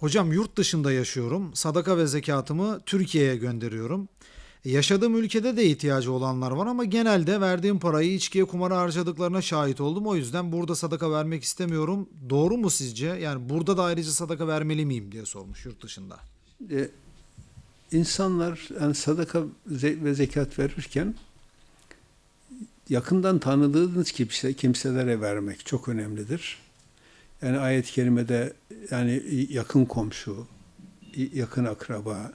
Hocam yurt dışında yaşıyorum. Sadaka ve zekatımı Türkiye'ye gönderiyorum. Yaşadığım ülkede de ihtiyacı olanlar var ama genelde verdiğim parayı içkiye kumara harcadıklarına şahit oldum. O yüzden burada sadaka vermek istemiyorum. Doğru mu sizce? Yani burada da ayrıca sadaka vermeli miyim diye sormuş yurt dışında. E, insanlar yani sadaka ve zekat verirken yakından tanıdığınız kimse, kimselere vermek çok önemlidir. Yani ayet-i kerimede yani yakın komşu, yakın akraba,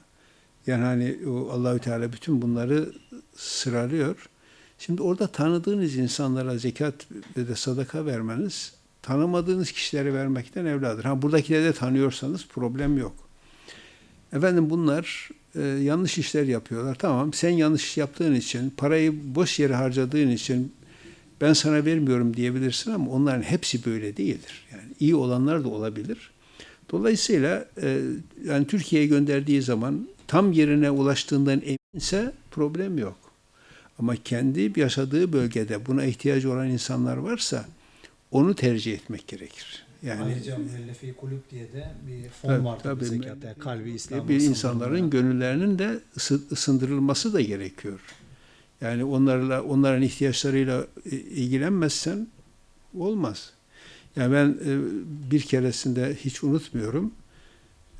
yani hani Allahü Teala bütün bunları sıralıyor. Şimdi orada tanıdığınız insanlara zekat ve de sadaka vermeniz tanımadığınız kişilere vermekten evladır. Ha buradakileri de tanıyorsanız problem yok. Efendim bunlar e, yanlış işler yapıyorlar. Tamam sen yanlış yaptığın için, parayı boş yere harcadığın için ben sana vermiyorum diyebilirsin ama onların hepsi böyle değildir. Yani iyi olanlar da olabilir. Dolayısıyla e, yani Türkiye'ye gönderdiği zaman tam yerine ulaştığından eminse problem yok. Ama kendi yaşadığı bölgede buna ihtiyacı olan insanlar varsa onu tercih etmek gerekir. Yani Ayrıca müellefi kulüp diye de bir fon Tabii, var tabii. zekat. Yani kalbi İslam'ın bir insanların gönüllerinin de ısı- ısındırılması da gerekiyor. Yani onlarla onların ihtiyaçlarıyla e, ilgilenmezsen olmaz. Yani ben e, bir keresinde hiç unutmuyorum.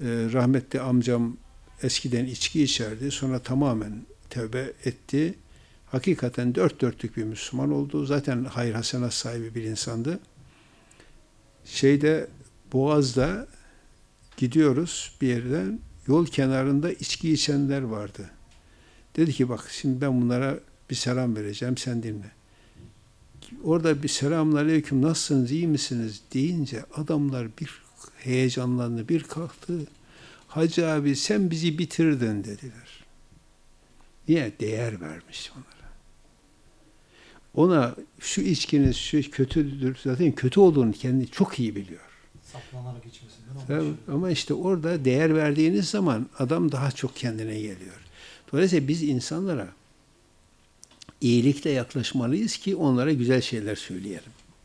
E, Rahmetli amcam eskiden içki içerdi. Sonra tamamen tövbe etti. Hakikaten dört dörtlük bir Müslüman oldu. Zaten hayır hasenat sahibi bir insandı. Şeyde Boğaz'da gidiyoruz bir yerden. Yol kenarında içki içenler vardı. Dedi ki bak şimdi ben bunlara bir selam vereceğim sen dinle. Orada bir selamun aleyküm nasılsınız iyi misiniz deyince adamlar bir heyecanlandı bir kalktı. Hacı abi sen bizi bitirdin dediler. Niye? Değer vermiş onlara. Ona şu içkiniz şu kötüdür zaten kötü olduğunu kendi çok iyi biliyor. Saplanarak içmesinden olmuş. Tabii, Ama işte orada değer verdiğiniz zaman adam daha çok kendine geliyor. Dolayısıyla biz insanlara iyilikle yaklaşmalıyız ki onlara güzel şeyler söyleyelim.